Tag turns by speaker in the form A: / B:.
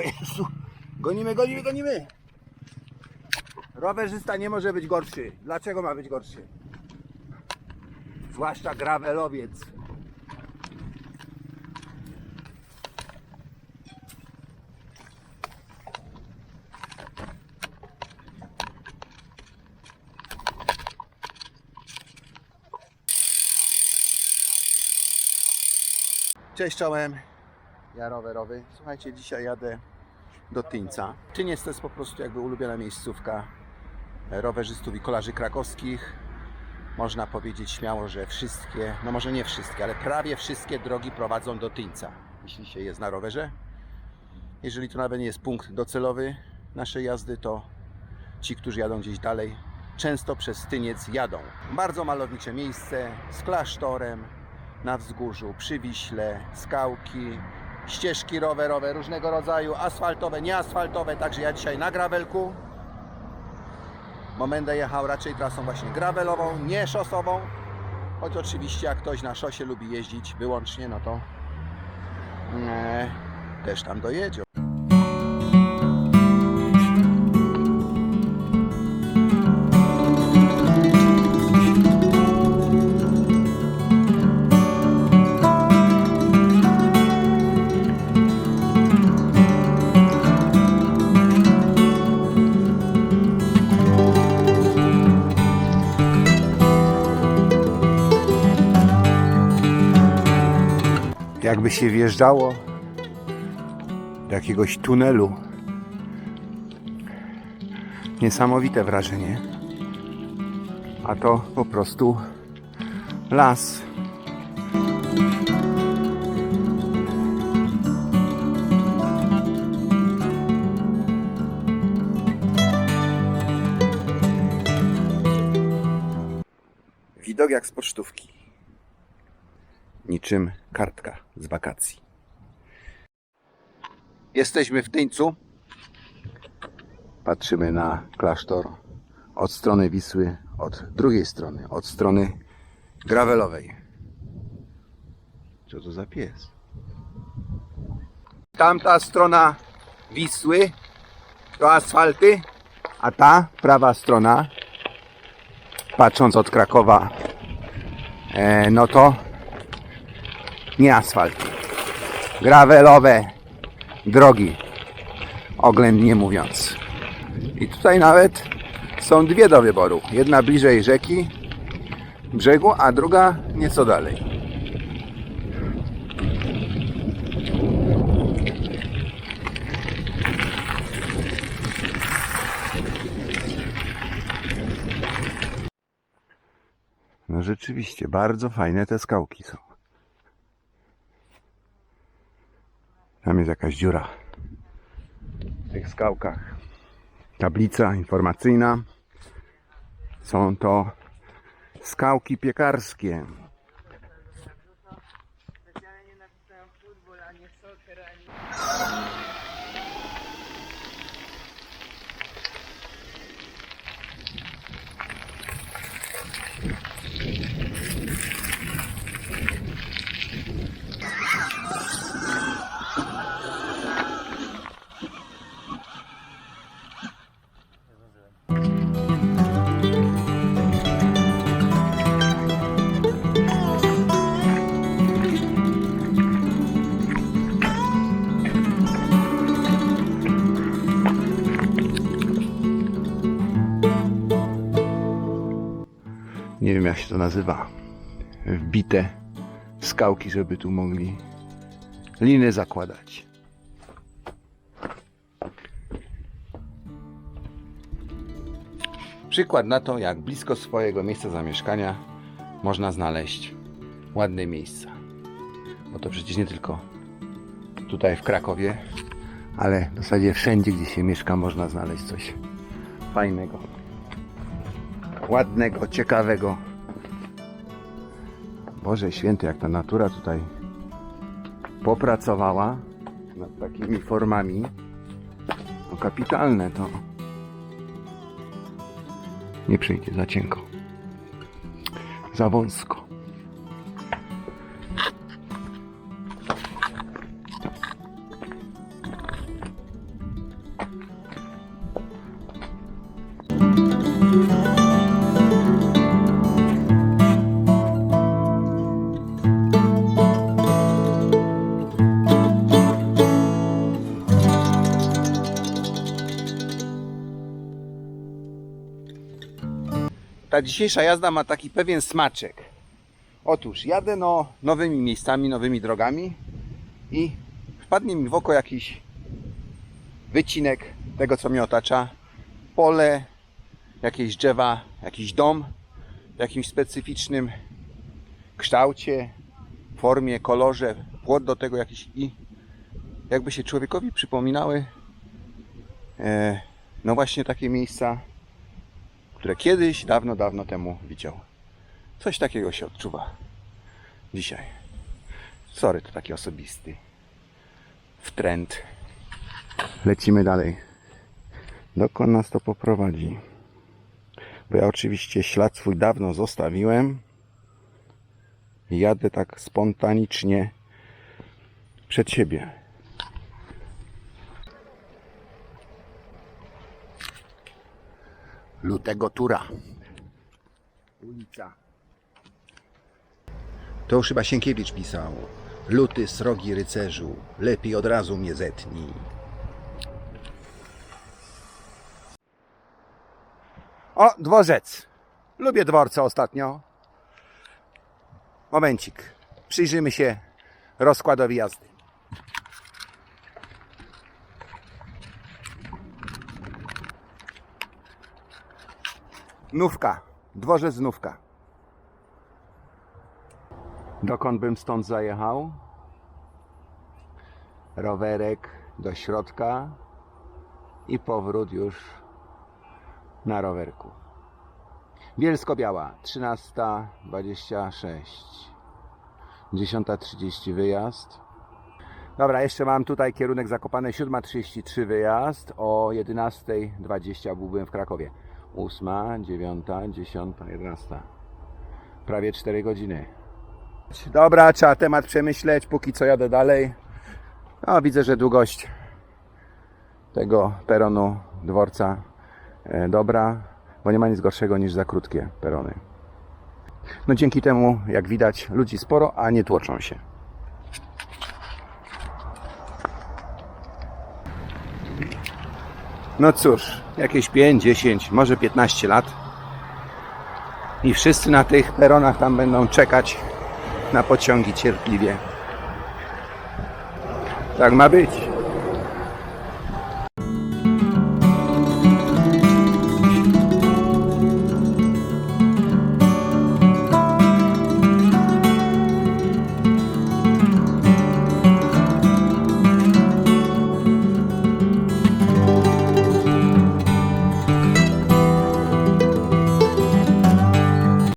A: Jezu. Gonimy, gonimy, gonimy. Rowerzysta nie może być gorszy. Dlaczego ma być gorszy? Zwłaszcza gravelowiec. Cześć czołem. Ja rowerowy. Słuchajcie, dzisiaj jadę do Tyńca. Tyniec to jest po prostu jakby ulubiona miejscówka rowerzystów i kolarzy krakowskich. Można powiedzieć śmiało, że wszystkie, no może nie wszystkie, ale prawie wszystkie drogi prowadzą do Tyńca, jeśli się jest na rowerze. Jeżeli to nawet nie jest punkt docelowy naszej jazdy, to ci, którzy jadą gdzieś dalej, często przez Tyniec jadą. Bardzo malownicze miejsce z klasztorem na wzgórzu, przy Wiśle, skałki, ścieżki rowerowe różnego rodzaju, asfaltowe, nieasfaltowe, także ja dzisiaj na gravelku. Bo będę jechał raczej trasą właśnie gravelową, nie szosową. Choć oczywiście jak ktoś na szosie lubi jeździć wyłącznie, no to e, też tam dojedzie. Jakby się wjeżdżało do jakiegoś tunelu. Niesamowite wrażenie. A to po prostu las. Widok jak z pocztówki niczym kartka z wakacji. Jesteśmy w Tyńcu. Patrzymy na klasztor od strony Wisły, od drugiej strony, od strony gravelowej. Co to za pies? Tamta strona Wisły to asfalty, a ta prawa strona, patrząc od Krakowa, e, no to nie asfalt. Gravelowe drogi, oględnie mówiąc. I tutaj nawet są dwie do wyboru. Jedna bliżej rzeki, brzegu, a druga nieco dalej. No rzeczywiście, bardzo fajne te skałki są. Tam jest jakaś dziura w tych skałkach. Tablica informacyjna. Są to skałki piekarskie.
B: Nie
A: wiem jak się to nazywa. Wbite skałki, żeby tu mogli liny zakładać. Przykład na to, jak blisko swojego miejsca zamieszkania można znaleźć ładne miejsca. Bo to przecież nie tylko tutaj w Krakowie, ale w zasadzie wszędzie, gdzie się mieszka, można znaleźć coś fajnego, ładnego, ciekawego. Boże święty, jak ta natura tutaj popracowała nad takimi formami. No kapitalne to. Nie przejdzie za cienko. Za wąsko. Ta dzisiejsza jazda ma taki pewien smaczek. Otóż jadę no nowymi miejscami, nowymi drogami i wpadnie mi w oko jakiś wycinek tego, co mnie otacza. Pole, jakieś drzewa, jakiś dom w jakimś specyficznym kształcie, formie, kolorze, płot do tego jakiś i jakby się człowiekowi przypominały e, no właśnie takie miejsca, które kiedyś, dawno, dawno temu widział. Coś takiego się odczuwa dzisiaj. Sorry, to taki osobisty w trend. Lecimy dalej. Dokąd nas to poprowadzi? Bo ja oczywiście ślad swój dawno zostawiłem. Jadę tak spontanicznie przed siebie. Lutego Tura. Ulica. To już chyba Sienkiewicz pisał. Luty srogi rycerzu, lepiej od razu mnie zetnij. O, dworzec. Lubię dworce ostatnio. Momencik. Przyjrzymy się rozkładowi jazdy. Nówka. Dworzec Nówka. Dokąd bym stąd zajechał? Rowerek do środka i powrót już na rowerku. Bielsko-Biała, 13.26. 10.30 wyjazd. Dobra, jeszcze mam tutaj kierunek Zakopane, 7.33 wyjazd, o 11.20 byłbym w Krakowie. 8, 9, 10, 11. Prawie 4 godziny. Dobra, trzeba temat przemyśleć, póki co jadę dalej. No, widzę, że długość tego peronu dworca e, dobra, bo nie ma nic gorszego niż za krótkie perony. No dzięki temu, jak widać, ludzi sporo, a nie tłoczą się. No cóż, jakieś 5, 10, może 15 lat. I wszyscy na tych peronach tam będą czekać na pociągi cierpliwie. Tak ma być.